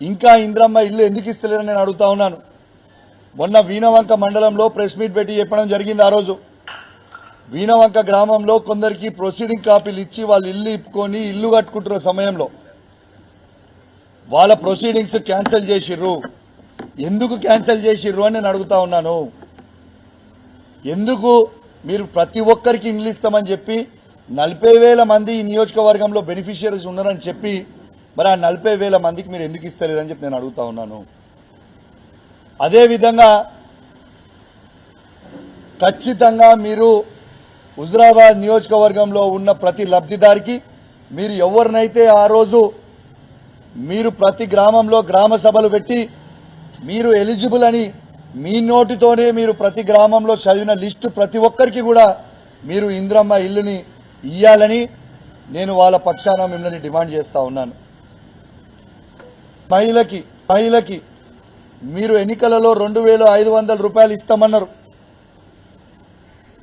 ఇంకా ఇంద్రమ్మ ఇల్లు ఎందుకు ఇస్తలేరని నేను అడుగుతా ఉన్నాను. మొన్న వీణవంక మండలంలో ప్రెస్ మీట్ పెట్టి చెప్పడం జరిగింది ఆ రోజు. వీణవంక గ్రామంలో కొందరికి ప్రొసీడింగ్ కాపీలు ఇచ్చి వాళ్ళు ఇల్లు ఇప్పుకొని ఇల్లు కట్టుకుంటున్న సమయంలో వాళ్ళ ప్రొసీడింగ్స్ క్యాన్సిల్ చేసిర్రు. ఎందుకు క్యాన్సిల్ చేసిర్రు అని నేను అడుగుతా ఉన్నాను. ఎందుకు మీరు ప్రతి ఒక్కరికి ఇల్లు ఇస్తామని చెప్పి నలభై వేల మంది ఈ నియోజకవర్గంలో బెనిఫిషియరీస్ ఉన్నారని చెప్పి మరి ఆ నలభై వేల మందికి మీరు ఎందుకు ఇస్తలేరని చెప్పి నేను అడుగుతా ఉన్నాను. అదేవిధంగా ఖచ్చితంగా మీరు హుజరాబాద్ నియోజకవర్గంలో ఉన్న ప్రతి లబ్ధిదారికి మీరు ఎవరినైతే ఆ రోజు మీరు ప్రతి గ్రామంలో గ్రామ సభలు పెట్టి మీరు ఎలిజిబుల్ అని మీ నోటితోనే మీరు ప్రతి గ్రామంలో చదివిన లిస్టు ప్రతి ఒక్కరికి కూడా మీరు ఇంద్రమ్మ ఇల్లుని ఇయ్యాలని నేను వాళ్ళ పక్షాన మిమ్మల్ని డిమాండ్ చేస్తా ఉన్నాను. మహిళకి మహిళకి మీరు ఎన్నికలలో రెండు వేల ఐదు వందల రూపాయలు ఇస్తామన్నారు.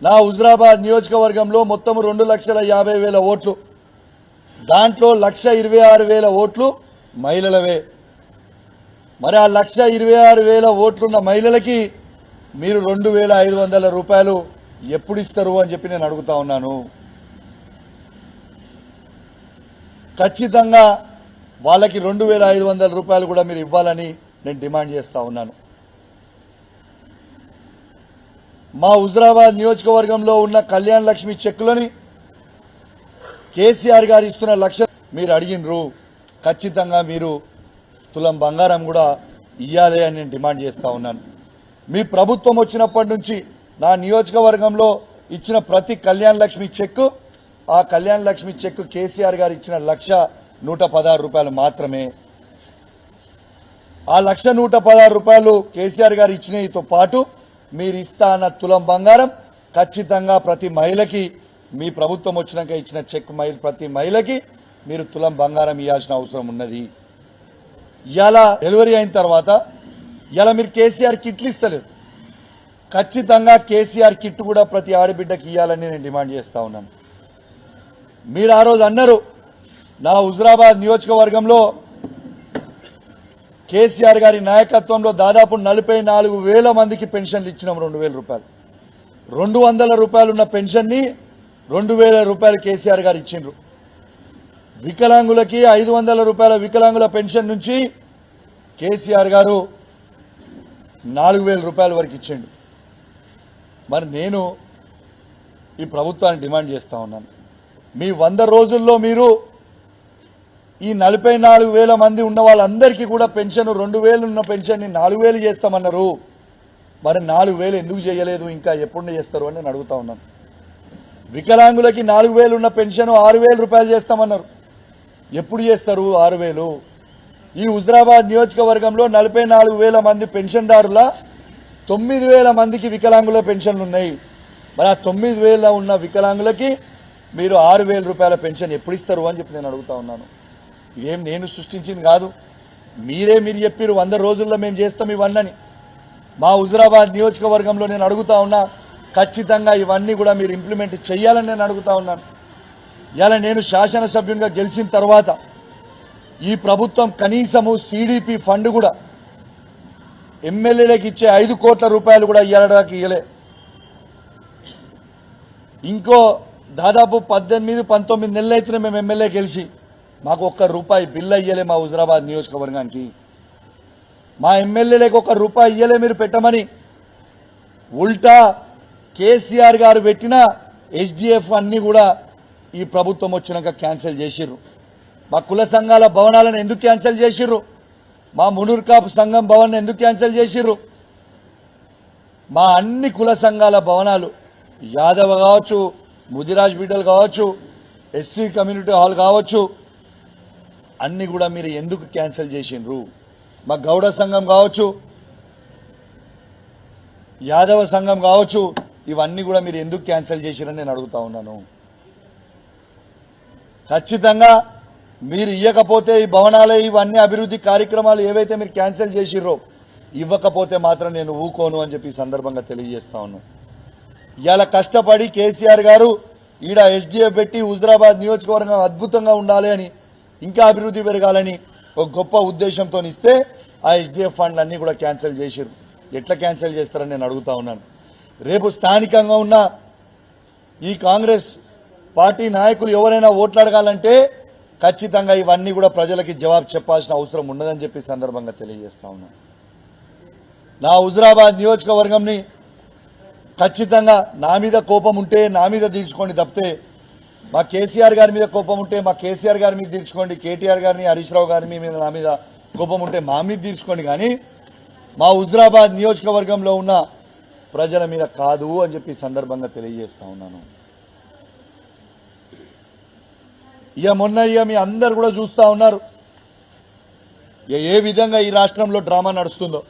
నా హుజరాబాద్ నియోజకవర్గంలో మొత్తం రెండు లక్షల యాభై వేల ఓట్లు. దాంట్లో లక్ష ఇరవై ఆరు వేల ఓట్లు మహిళలవే. మరి ఆ లక్ష ఇరవై ఆరు వేల ఓట్లున్న మహిళలకి మీరు రెండు వేల ఐదు వందల రూపాయలు ఎప్పుడు ఇస్తారు అని చెప్పి నేను అడుగుతా ఉన్నాను. ఖచ్చితంగా వాళ్ళకి రెండు వేల ఐదు వందల రూపాయలు కూడా మీరు ఇవ్వాలని నేను డిమాండ్ చేస్తూ ఉన్నాను. మా హుజరాబాద్ నియోజకవర్గంలో ఉన్న కళ్యాణ్ లక్ష్మి చెక్కులని కేసీఆర్ గారు ఇస్తున్న లక్ష మీరు అడిగినరు. ఖచ్చితంగా మీరు తులం బంగారం కూడా ఇయ్యాలి అని నేను డిమాండ్ చేస్తా ఉన్నాను. మీ ప్రభుత్వం వచ్చినప్పటి నుంచి నా నియోజకవర్గంలో ఇచ్చిన ప్రతి కళ్యాణ్ లక్ష్మి చెక్కు ఆ కళ్యాణ్ లక్ష్మి చెక్కు కేసీఆర్ గారు ఇచ్చిన లక్ష నూట పదహారు రూపాయలు మాత్రమే. ఆ లక్ష నూట పదహారు రూపాయలు కేసీఆర్ గారు ఇచ్చినవితో పాటు మీరు ఇస్తా అన్న తులం బంగారం ఖచ్చితంగా ప్రతి మహిళకి మీ ప్రభుత్వం వచ్చినాక ఇచ్చిన చెక్ మహిళ ప్రతి మహిళకి మీరు తులం బంగారం ఇవ్వాల్సిన అవసరం ఉన్నది. ఇలా డెలివరీ అయిన తర్వాత ఇలా మీరు కేసీఆర్ కిట్లు ఇస్తలేదు ఖచ్చితంగా కేసీఆర్ కిట్ కూడా ప్రతి ఆడబిడ్డకి ఇవ్వాలని నేను డిమాండ్ చేస్తా ఉన్నాను. మీరు ఆ రోజు అన్నారు నా హుజరాబాద్ నియోజకవర్గంలో కేసీఆర్ గారి నాయకత్వంలో దాదాపు నలభై నాలుగు వేల మందికి పెన్షన్లు ఇచ్చినాం రెండు వేల రూపాయలు. రెండు వందల రూపాయలు ఉన్న పెన్షన్ని రెండు వేల రూపాయలు కేసీఆర్ గారు ఇచ్చిండ్రు. వికలాంగులకి ఐదు వందల రూపాయల వికలాంగుల పెన్షన్ నుంచి కేసీఆర్ గారు నాలుగు వేల రూపాయల వరకు ఇచ్చిండు. మరి నేను ఈ ప్రభుత్వాన్ని డిమాండ్ చేస్తా ఉన్నాను. మీ వంద రోజుల్లో మీరు ఈ నలభై నాలుగు వేల మంది ఉన్న వాళ్ళందరికీ కూడా పెన్షన్ రెండు వేలు ఉన్న పెన్షన్ని నాలుగు వేలు చేస్తామన్నారు. మరి నాలుగు వేలు ఎందుకు చేయలేదు? ఇంకా ఎప్పుడు చేస్తారు అని నేను అడుగుతా ఉన్నాను. వికలాంగులకి నాలుగు వేలు ఉన్న పెన్షన్ ఆరు వేల రూపాయలు చేస్తామన్నారు. ఎప్పుడు చేస్తారు ఆరు వేలు? ఈ హుజరాబాద్ నియోజకవర్గంలో నలభై నాలుగు వేల మంది పెన్షన్దారుల తొమ్మిది వేల మందికి వికలాంగుల పెన్షన్లు ఉన్నాయి. మరి ఆ తొమ్మిది వేల ఉన్న వికలాంగులకి మీరు ఆరు వేల రూపాయల పెన్షన్ ఎప్పుడు ఇస్తారు అని చెప్పి నేను అడుగుతా ఉన్నాను. ఇదేం నేను సృష్టించింది కాదు. మీరే మీరు చెప్పారు వంద రోజుల్లో మేము చేస్తాం ఇవన్నీ మా హుజరాబాద్ నియోజకవర్గంలో నేను అడుగుతా ఉన్నా ఖచ్చితంగా ఇవన్నీ కూడా మీరు ఇంప్లిమెంట్ చేయాలని నేను అడుగుతా ఉన్నాను. ఇలా నేను శాసనసభ్యునిగా గెలిచిన తర్వాత ఈ ప్రభుత్వం కనీసము సిడిపి ఫండ్ కూడా ఎమ్మెల్యేలకు ఇచ్చే ఐదు కోట్ల రూపాయలు కూడా ఇవ్వడానికి ఇవ్వలే ఇంకో దాదాపు పద్దెనిమిది పంతొమ్మిది నెలలు అయితే మేము ఎమ్మెల్యే గెలిచి మాకు ఒక్క రూపాయి బిల్లు అయ్యలే మా హుజరాబాద్ నియోజకవర్గానికి. మా ఎమ్మెల్యేలకు ఒక్క రూపాయి ఇయ్యలే మీరు పెట్టమని ఉల్టా కేసీఆర్ గారు పెట్టిన ఎస్డిఎఫ్ అన్ని కూడా ఈ ప్రభుత్వం వచ్చినాక క్యాన్సిల్ చేసిర్రు. మా కుల సంఘాల భవనాలను ఎందుకు క్యాన్సిల్ చేసిర్రు? మా మునుర్కాపు సంఘం భవన్ ఎందుకు క్యాన్సిల్ చేసిర్రు? మా అన్ని కుల సంఘాల భవనాలు యాదవ కావచ్చు ముదిరాజ్ బిడ్డలు కావచ్చు ఎస్సీ కమ్యూనిటీ హాల్ కావచ్చు అన్ని కూడా మీరు ఎందుకు క్యాన్సిల్ చేసిండ్రు? మా గౌడ సంఘం కావచ్చు యాదవ సంఘం కావచ్చు ఇవన్నీ కూడా మీరు ఎందుకు క్యాన్సిల్ చేసిరని నేను అడుగుతా ఉన్నాను. ఖచ్చితంగా మీరు ఇవ్వకపోతే ఈ భవనాలే ఇవన్నీ అభివృద్ధి కార్యక్రమాలు ఏవైతే మీరు క్యాన్సిల్ చేసిర్రో ఇవ్వకపోతే మాత్రం నేను ఊకోను అని చెప్పి సందర్భంగా తెలియజేస్తా ఉన్నాను. ఇవాళ కష్టపడి కేసీఆర్ గారు ఈడ ఎస్డిఎఫ్ పెట్టి హుజరాబాద్ నియోజకవర్గం అద్భుతంగా ఉండాలి అని ఇంకా అభివృద్ధి పెరగాలని ఒక గొప్ప ఉద్దేశంతో ఇస్తే ఆ ఎస్డిఎఫ్ ఫండ్లు అన్నీ కూడా క్యాన్సిల్ చేసిరు ఎట్లా క్యాన్సిల్ చేస్తారని నేను అడుగుతా ఉన్నాను. రేపు స్థానికంగా ఉన్న ఈ కాంగ్రెస్ పార్టీ నాయకులు ఎవరైనా ఓట్లాడగాలంటే ఖచ్చితంగా ఇవన్నీ కూడా ప్రజలకి జవాబు చెప్పాల్సిన అవసరం ఉండదని చెప్పి సందర్భంగా తెలియజేస్తా ఉన్నాను నా హుజరాబాద్ నియోజకవర్గంని ఖచ్చితంగా నా మీద కోపం ఉంటే నా మీద తీర్చుకొని తప్పితే మా కేసీఆర్ గారి మీద కోపం ఉంటే మా కేసీఆర్ గారి మీద తీర్చుకోండి కేటీఆర్ గారిని హరీష్ రావు గారి మీద నా మీద కోపం ఉంటే మా మీద తీర్చుకోండి. కానీ మా హుజరాబాద్ నియోజకవర్గంలో ఉన్న ప్రజల మీద కాదు అని చెప్పి సందర్భంగా తెలియజేస్తా ఉన్నాను. ఇక మొన్న ఇక మీ అందరు కూడా చూస్తూ ఉన్నారు. ఇక ఏ విధంగా ఈ రాష్ట్రంలో డ్రామా నడుస్తుందో.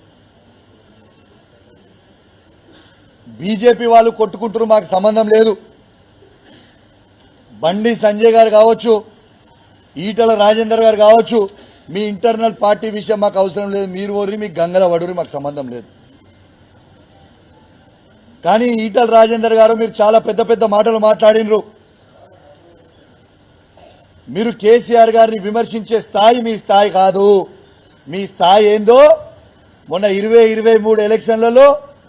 బీజేపీ వాళ్ళు కొట్టుకుంటారు మాకు సంబంధం లేదు. బండి సంజయ్ గారు కావచ్చు ఈటల రాజేందర్ గారు కావచ్చు మీ ఇంటర్నల్ పార్టీ విషయం మాకు అవసరం లేదు మీరు ఓరి మీ గంగల వడురి మాకు సంబంధం లేదు. కానీ ఈటల రాజేందర్ గారు మీరు చాలా పెద్ద పెద్ద మాటలు మాట్లాడినరు. మీరు కేసీఆర్ గారిని విమర్శించే స్థాయి మీ స్థాయి కాదు. మీ స్థాయి ఏందో మొన్న ఇరవై ఇరవై మూడు ఎలక్షన్లలో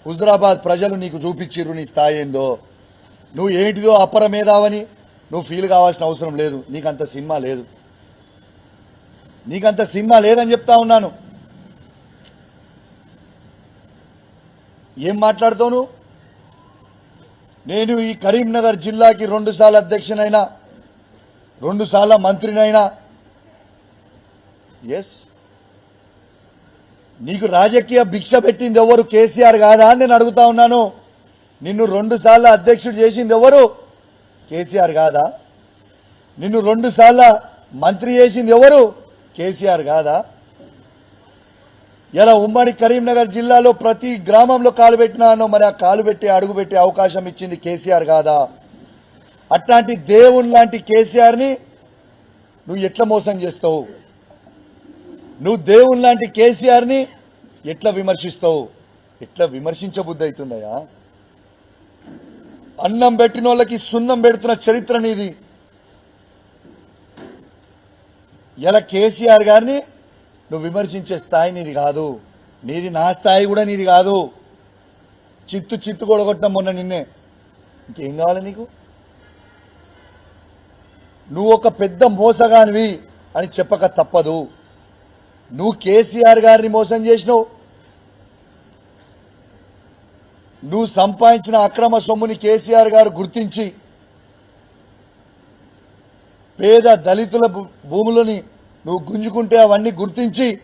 హుజరాబాద్ ప్రజలు నీకు చూపించిర్రు నీ స్థాయి ఏందో. నువ్వు ఏంటిదో అపర మేధావని నువ్వు ఫీల్ కావాల్సిన అవసరం లేదు. నీకంత సినిమా లేదు. నీకంత సినిమా లేదని చెప్తా ఉన్నాను. ఏం మాట్లాడుతావు నేను ఈ కరీంనగర్ జిల్లాకి రెండుసార్లు అధ్యక్షునైనా రెండు సార్ల మంత్రినైనా. ఎస్ నీకు రాజకీయ భిక్ష పెట్టింది ఎవరు? కేసీఆర్ కాదా అని నేను అడుగుతా ఉన్నాను. నిన్ను రెండుసార్లు అధ్యక్షుడు చేసింది ఎవరు? కేసీఆర్ కాదా? నిన్ను రెండు సార్ల మంత్రి చేసింది ఎవరు? కేసీఆర్ కాదా? ఇలా ఉమ్మడి కరీంనగర్ జిల్లాలో ప్రతి గ్రామంలో కాలు పెట్టినాను మరి ఆ కాలు పెట్టి అడుగు పెట్టే అవకాశం ఇచ్చింది కేసీఆర్ కాదా? అట్లాంటి దేవుని లాంటి కేసీఆర్ని నువ్వు ఎట్లా మోసం చేస్తావు? నువ్వు దేవుని లాంటి కేసీఆర్ని ఎట్లా విమర్శిస్తావు? ఎట్లా విమర్శించబుద్ధి అవుతుందయ్యా? అన్నం పెట్టిన వాళ్ళకి సున్నం పెడుతున్న చరిత్ర నీది. ఇలా కేసీఆర్ గారిని నువ్వు విమర్శించే స్థాయి నీది కాదు. నీది నా స్థాయి కూడా నీది కాదు. చిత్తు చిత్తు కొడగొట్టం మొన్న నిన్నే. ఇంకేం కావాలి నీకు? నువ్వు ఒక పెద్ద మోసగానివి అని చెప్పక తప్పదు. నువ్వు కేసీఆర్ గారిని మోసం చేసినావు. నువ్వు సంపాదించిన అక్రమ సొమ్ముని కేసీఆర్ గారు గుర్తించి పేద దళితుల భూ- భూములని నువ్వు గుంజుకుంటే అవన్నీ గుర్తించి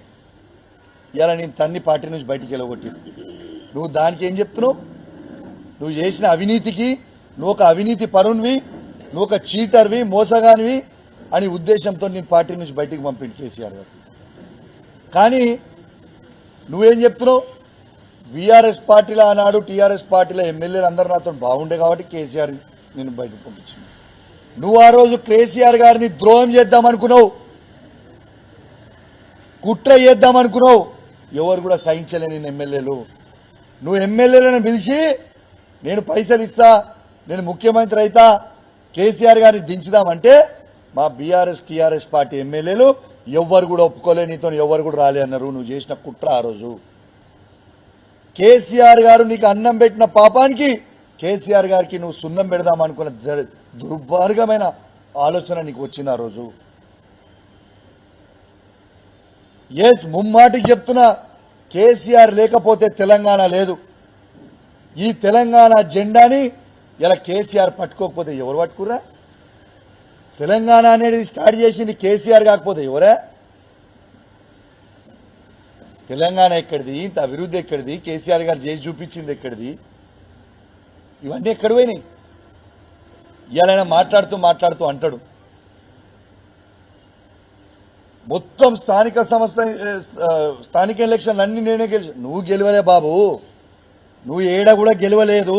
ఇలా నేను తన్ని పార్టీ నుంచి బయటికి వెళ్ళగొట్టి. నువ్వు దానికి ఏం చెప్తున్నావు? నువ్వు చేసిన అవినీతికి నువ్వు ఒక అవినీతి పరుణ్వి నువ్వు ఒక చీటర్వి మోసగానివి అని ఉద్దేశంతో నేను పార్టీ నుంచి బయటికి పంపిండు కేసీఆర్ గారు. కానీ నువ్వేం చెప్తున్నావు? వీఆర్ఎస్ పార్టీలో ఆనాడు టీఆర్ఎస్ పార్టీలో ఎమ్మెల్యేలు అందరూ నాతో బాగుండే కాబట్టి కేసీఆర్ నేను బయటకు పంపించింది. నువ్వు ఆ రోజు కేసీఆర్ గారిని ద్రోహం చేద్దామనుకున్నావు. కుట్ర చేద్దామనుకున్నావు. ఎవరు కూడా సహించలే నేను ఎమ్మెల్యేలు. నువ్వు ఎమ్మెల్యేలను పిలిచి నేను పైసలు ఇస్తా నేను ముఖ్యమంత్రి అయితా కేసీఆర్ గారిని దించుదామంటే మా బీఆర్ఎస్ టీఆర్ఎస్ పార్టీ ఎమ్మెల్యేలు ఎవ్వరు కూడా ఒప్పుకోలే నీతో ఎవరు కూడా రాలే అన్నారు నువ్వు చేసిన కుట్ర ఆ రోజు. కేసీఆర్ గారు నీకు అన్నం పెట్టిన పాపానికి కేసీఆర్ గారికి నువ్వు సున్నం పెడదాం అనుకున్న జ- ఆలోచన నీకు వచ్చింది ఆ రోజు. ఎస్ ముమ్మాటికి చెప్తున్నా కేసీఆర్ లేకపోతే తెలంగాణ లేదు. ఈ తెలంగాణ జెండాని ఇలా కేసీఆర్ పట్టుకోకపోతే ఎవరు పట్టుకురా తెలంగాణ అనేది స్టార్ట్ చేసింది కేసీఆర్ కాకపోతే ఎవరా? తెలంగాణ ఎక్కడిది? ఇంత అభివృద్ధి ఎక్కడిది? కేసీఆర్ గారు చేసి చూపించింది ఎక్కడిది? ఇవన్నీ ఎక్కడ పోయినాయి? ఇవాళ మాట్లాడుతూ మాట్లాడుతూ అంటాడు. మొత్తం స్థానిక సంస్థ స్థానిక ఎలక్షన్లు అన్ని నేనే గెలిచి నువ్వు గెలవలే బాబు. నువ్వు ఏడ కూడా గెలవలేదు.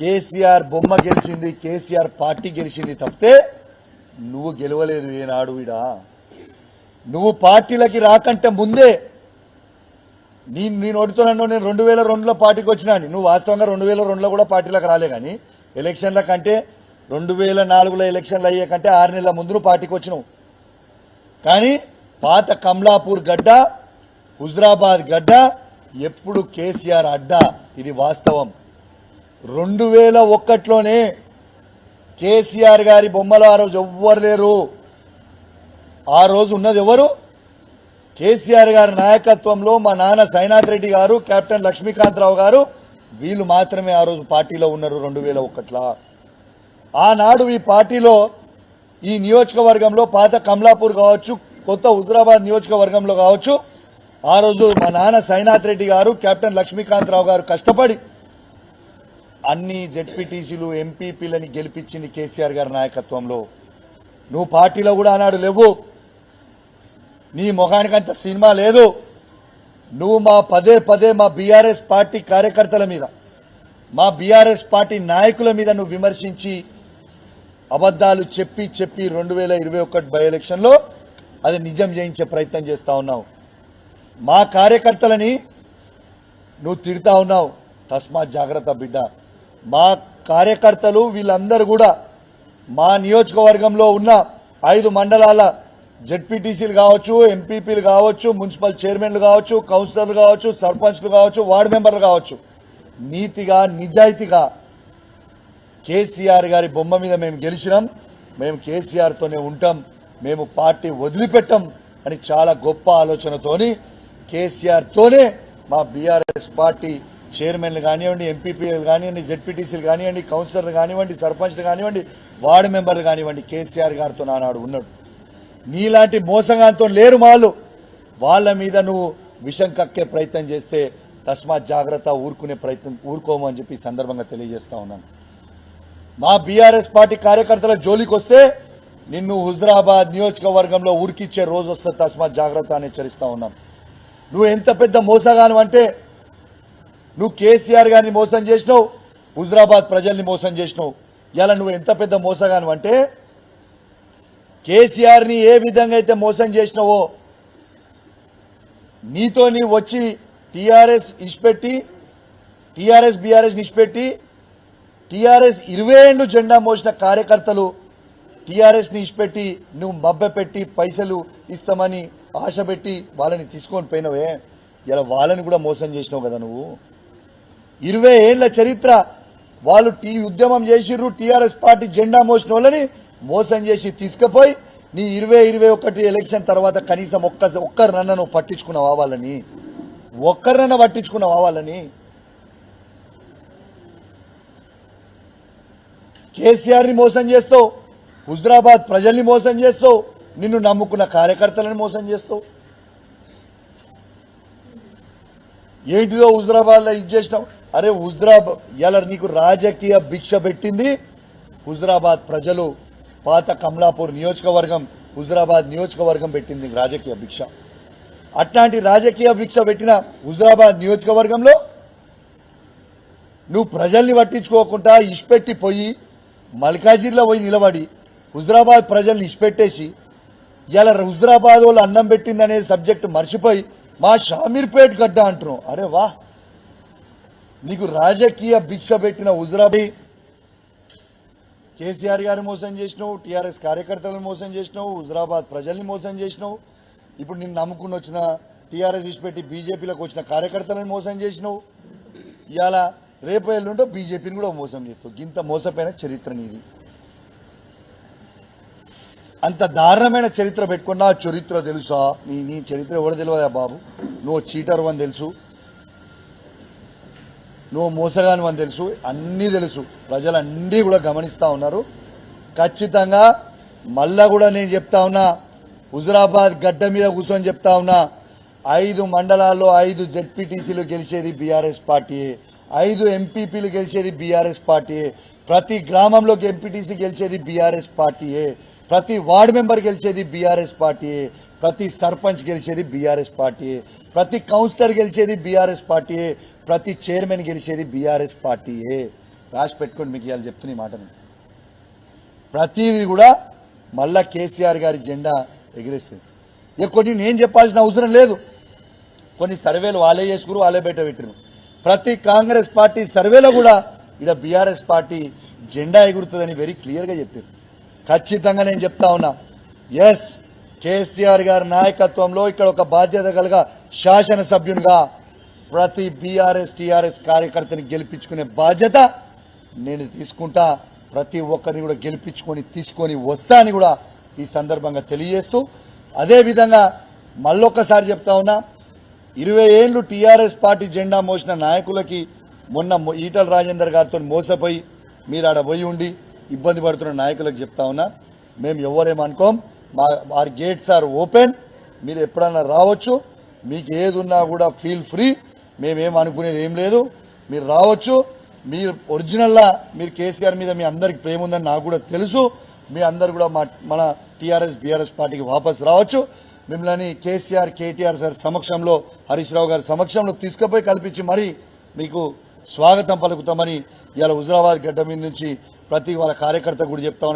కేసీఆర్ బొమ్మ గెలిచింది కేసీఆర్ పార్టీ గెలిచింది తప్పితే నువ్వు గెలవలేదు ఏనాడు ఈడ. నువ్వు పార్టీలకి రాకంటే ముందే నేను నేను ఓడుతున్నాను నేను రెండు వేల రెండులో పార్టీకి వచ్చినాను. నువ్వు వాస్తవంగా రెండు వేల రెండులో కూడా పార్టీలకు రాలే కానీ ఎలక్షన్ల కంటే రెండు వేల నాలుగులో ఎలక్షన్లు అయ్యే కంటే ఆరు నెలల ముందు నువ్వు పార్టీకి వచ్చినావు. కానీ పాత కమలాపూర్ గడ్డ హుజరాబాద్ గడ్డ ఎప్పుడు కేసీఆర్ అడ్డా? ఇది వాస్తవం. రెండు వేల ఒక్కట్లోనే కేసీఆర్ గారి బొమ్మలు ఆ రోజు ఎవ్వరు లేరు. ఆ రోజు ఉన్నది ఎవరు? కేసీఆర్ గారి నాయకత్వంలో మా నాన్న సైనాథ్ రెడ్డి గారు కెప్టెన్ లక్ష్మీకాంతరావు గారు వీళ్ళు మాత్రమే ఆ రోజు పార్టీలో ఉన్నారు రెండు వేల ఒకట్లా ఆనాడు ఈ పార్టీలో ఈ నియోజకవర్గంలో పాత కమలాపూర్ కావచ్చు కొత్త హుజరాబాద్ నియోజకవర్గంలో కావచ్చు ఆ రోజు మా నాన్న సైనాథ్ రెడ్డి గారు కెప్టెన్ లక్ష్మీకాంతరావు గారు కష్టపడి అన్ని జెడ్పీటీసీలు ఎంపీపీలని గెలిపించింది కేసీఆర్ గారి నాయకత్వంలో. నువ్వు పార్టీలో కూడా ఆనాడు లేవు. నీ ముఖానికి అంత సినిమా లేదు. నువ్వు మా పదే పదే మా బీఆర్ఎస్ పార్టీ కార్యకర్తల మీద మా బీఆర్ఎస్ పార్టీ నాయకుల మీద నువ్వు విమర్శించి అబద్ధాలు చెప్పి చెప్పి రెండు వేల ఇరవై ఒకటి బై ఎలక్షన్లో అది నిజం చేయించే ప్రయత్నం చేస్తా ఉన్నావు. మా కార్యకర్తలని నువ్వు తిడతా ఉన్నావు. తస్మాత్ జాగ్రత్త బిడ్డ. మా కార్యకర్తలు వీళ్ళందరూ కూడా మా నియోజకవర్గంలో ఉన్న ఐదు మండలాల జెడ్పీటీసీలు కావచ్చు ఎంపీపీలు కావచ్చు మున్సిపల్ చైర్మన్లు కావచ్చు కౌన్సిలర్లు కావచ్చు సర్పంచ్లు కావచ్చు వార్డు మెంబర్లు కావచ్చు. నీతిగా నిజాయితీగా కేసీఆర్ గారి బొమ్మ మీద మేము గెలిచినాం. మేము కేసీఆర్తోనే ఉంటాం. మేము పార్టీ వదిలిపెట్టం అని చాలా గొప్ప ఆలోచనతోని కేసీఆర్తోనే మా బీఆర్ఎస్ పార్టీ చైర్మన్లు కానివ్వండి ఎంపీపీలు కానివ్వండి జెడ్పీటీసీలు కానివ్వండి కౌన్సిలర్లు కానివ్వండి సర్పంచ్లు కానివ్వండి వార్డు మెంబర్లు కానివ్వండి కేసీఆర్ గారితో నానాడు ఉన్నాడు. నీలాంటి మోసగాంతో లేరు వాళ్ళు వాళ్ళ మీద నువ్వు విషం కక్కే ప్రయత్నం చేస్తే తస్మాత్ జాగ్రత్త ఊరుకునే ప్రయత్నం ఊరుకోము అని చెప్పి సందర్భంగా తెలియజేస్తా ఉన్నాను. మా బీఆర్ఎస్ పార్టీ కార్యకర్తల జోలికి వస్తే నిన్ను హుజరాబాద్ నియోజకవర్గంలో ఉరికిచ్చే రోజు వస్తే తస్మాత్ జాగ్రత్త అని హెచ్చరిస్తా ఉన్నాను. నువ్వు ఎంత పెద్ద మోసగాను అంటే నువ్వు కేసీఆర్ గారిని మోసం చేసినావు హుజరాబాద్ ప్రజల్ని మోసం చేసినావు. ఇలా నువ్వు ఎంత పెద్ద మోసగాను అంటే కేసీఆర్ని ఏ విధంగా అయితే మోసం చేసినావో నీతో నీ వచ్చి టీఆర్ఎస్ ఇచ్చిపెట్టి టీఆర్ఎస్ బీఆర్ఎస్ ఇచ్చిపెట్టి టీఆర్ఎస్ ఇరవై ఏళ్ళు జెండా మోసిన కార్యకర్తలు టీఆర్ఎస్ని ఇచ్చిపెట్టి నువ్వు మబ్బె పెట్టి పైసలు ఇస్తామని ఆశ పెట్టి వాళ్ళని తీసుకొని పోయినవే. ఇలా వాళ్ళని కూడా మోసం చేసినావు కదా నువ్వు. ఇరవై ఏళ్ళ చరిత్ర వాళ్ళు టీ ఉద్యమం చేసిర్రు టీఆర్ఎస్ పార్టీ జెండా మోసిన వాళ్ళని మోసం చేసి తీసుకుపోయి నీ ఇరవై ఇరవై ఒకటి ఎలక్షన్ తర్వాత కనీసం ఒక్క ఒక్కరినన్న నువ్వు పట్టించుకున్న వాళ్ళని? ఒక్కరినన్న పట్టించుకున్నావా వాళ్ళని? కేసీఆర్ని మోసం చేస్తావు హుజరాబాద్ ప్రజల్ని మోసం చేస్తావు నిన్ను నమ్ముకున్న కార్యకర్తలను మోసం చేస్తావు. ఏంటిదో హుజరాబాద్లో ఇది చేసినావు? అరే హుజరాబాద్ ఇలా నీకు రాజకీయ భిక్ష పెట్టింది హుజరాబాద్ ప్రజలు. పాత కమలాపూర్ నియోజకవర్గం హుజరాబాద్ నియోజకవర్గం పెట్టింది రాజకీయ భిక్ష. అట్లాంటి రాజకీయ భిక్ష పెట్టిన హుజరాబాద్ నియోజకవర్గంలో నువ్వు ప్రజల్ని పట్టించుకోకుండా ఇష్పెట్టి పోయి మల్కాజిర్లో పోయి నిలబడి హుజరాబాద్ ప్రజల్ని ఇష్పెట్టేసి ఇలా హుజరాబాద్ వాళ్ళు అన్నం పెట్టిందనే సబ్జెక్ట్ మర్చిపోయి మా షామీర్పేట్ గడ్డ అంటున్నావు. అరే వా! నీకు రాజకీయ భిక్ష పెట్టిన హుజరాబాద్ కేసీఆర్ గారిని మోసం చేసినావు టీఆర్ఎస్ కార్యకర్తలను మోసం చేసినావు హుజరాబాద్ ప్రజల్ని మోసం చేసినావు. ఇప్పుడు నిన్ను నమ్ముకుని వచ్చిన టీఆర్ఎస్ ఇచ్చిపెట్టి బీజేపీలోకి వచ్చిన కార్యకర్తలను మోసం చేసినావు. ఇవాళ రేపు ఎల్లుంటో బీజేపీని కూడా మోసం చేస్తావు. ఇంత మోసపోయిన చరిత్ర నీది. అంత దారుణమైన చరిత్ర పెట్టుకున్నా చరిత్ర తెలుసా? నీ నీ చరిత్ర ఎవరు తెలియదా బాబు? నువ్వు చీటర్ అని తెలుసు. నువ్వు మోసగాను అని తెలుసు అన్నీ తెలుసు. ప్రజలన్నీ కూడా గమనిస్తూ ఉన్నారు. ఖచ్చితంగా మళ్ళా కూడా నేను చెప్తా ఉన్నా హుజరాబాద్ గడ్డ మీద కూర్చొని చెప్తా ఉన్నా ఐదు మండలాల్లో ఐదు జెడ్పీటీసీలు గెలిచేది బీఆర్ఎస్ పార్టీయే ఐదు ఎంపీపీలు గెలిచేది బీఆర్ఎస్ పార్టీయే ప్రతి గ్రామంలో ఎంపీటీసీ గెలిచేది బీఆర్ఎస్ పార్టీయే ప్రతి వార్డు మెంబర్ గెలిచేది బీఆర్ఎస్ పార్టీయే ప్రతి సర్పంచ్ గెలిచేది బీఆర్ఎస్ పార్టీయే ప్రతి కౌన్సిలర్ గెలిచేది బీఆర్ఎస్ పార్టీయే ప్రతి చైర్మన్ గెలిచేది బీఆర్ఎస్ పార్టీయే. రాసి పెట్టుకోండి మీకు ఇవాళ చెప్తున్న మాటను. ప్రతిదీ కూడా మళ్ళా కేసీఆర్ గారి జెండా ఎగిరేస్తుంది. ఇక కొన్ని నేను చెప్పాల్సిన అవసరం లేదు. కొన్ని సర్వేలు వాళ్ళే చేసుకురు వాళ్ళే బయట పెట్టిరు. ప్రతి కాంగ్రెస్ పార్టీ సర్వేలో కూడా ఇక్కడ బీఆర్ఎస్ పార్టీ జెండా ఎగురుతుందని వెరీ క్లియర్గా చెప్పారు. ఖచ్చితంగా నేను చెప్తా ఉన్నా. ఎస్ కేసీఆర్ గారి నాయకత్వంలో ఇక్కడ ఒక బాధ్యత కలగా శాసనసభ్యునిగా ప్రతి బీఆర్ఎస్ టీఆర్ఎస్ కార్యకర్తని గెలిపించుకునే బాధ్యత నేను తీసుకుంటా. ప్రతి ఒక్కరిని కూడా గెలిపించుకొని తీసుకొని వస్తా అని కూడా ఈ సందర్భంగా తెలియజేస్తూ అదేవిధంగా మళ్ళొక్కసారి చెప్తా ఉన్నా ఇరవై ఏళ్ళు టీఆర్ఎస్ పార్టీ జెండా మోసిన నాయకులకి మొన్న ఈటల రాజేందర్ గారితో మోసపోయి మీరు ఆడ పోయి ఉండి ఇబ్బంది పడుతున్న నాయకులకు చెప్తా ఉన్నా మేము ఎవరేమనుకోం మా వారి గేట్స్ ఆర్ ఓపెన్. మీరు ఎప్పుడన్నా రావచ్చు. మీకు ఏది ఉన్నా కూడా ఫీల్ ఫ్రీ. మేమేం అనుకునేది ఏం లేదు. మీరు రావచ్చు. మీరు ఒరిజినల్లా మీరు కేసీఆర్ మీద మీ అందరికి ప్రేమ ఉందని నాకు కూడా తెలుసు. మీ అందరు కూడా మా మన టీఆర్ఎస్ బీఆర్ఎస్ పార్టీకి వాపస్ రావచ్చు. మిమ్మల్ని కేసీఆర్ కేటీఆర్ సార్ సమక్షంలో హరీష్ రావు గారి సమక్షంలో తీసుకుపోయి కల్పించి మరీ మీకు స్వాగతం పలుకుతామని ఇవాళ హుజరాబాద్ గడ్డ మీద నుంచి ప్రతి వాళ్ళ కార్యకర్త కూడా చెప్తా